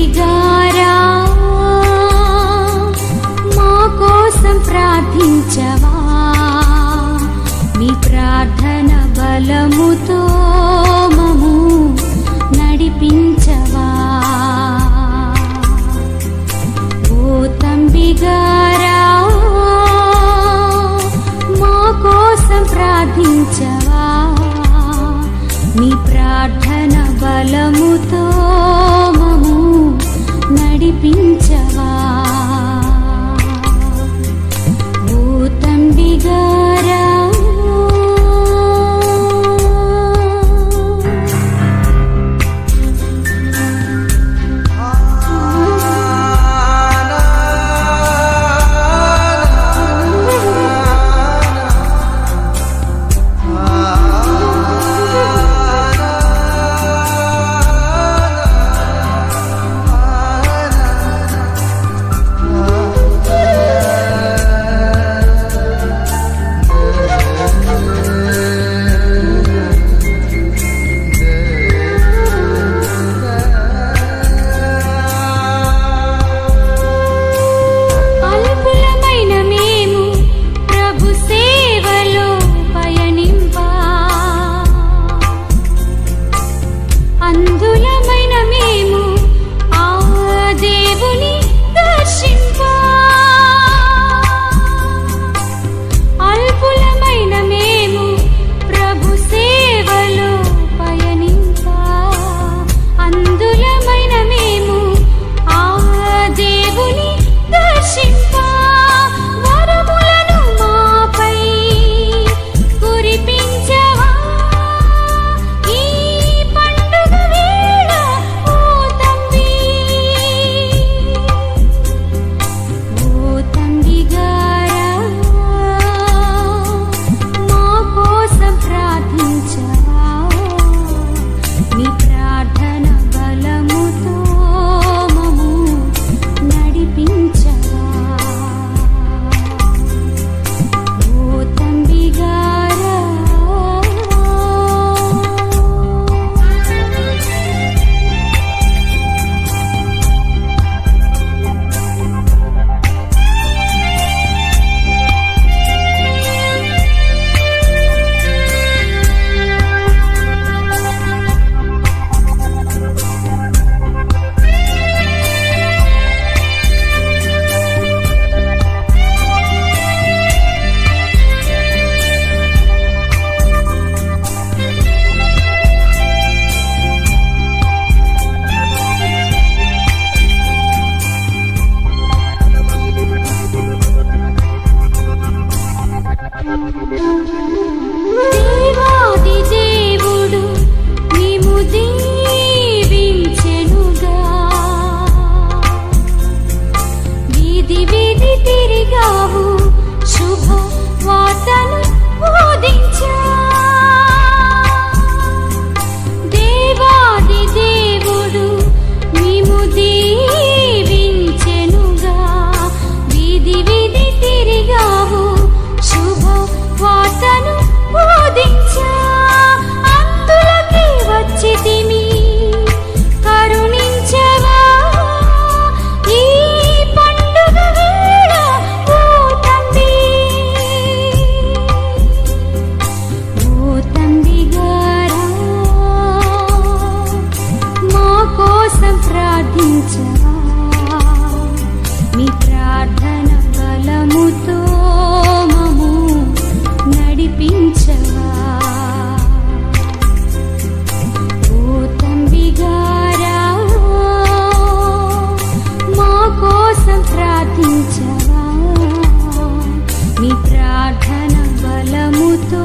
తండ్రిగారా మా కోసం ప్రార్థించవా? మీ ప్రార్థన బలముతో మము నడిపించవా? ఓ తంబిగారా మా కోసం ప్రార్థించవా? మీ ప్రార్థన బలము Thank you. ధన బలముతో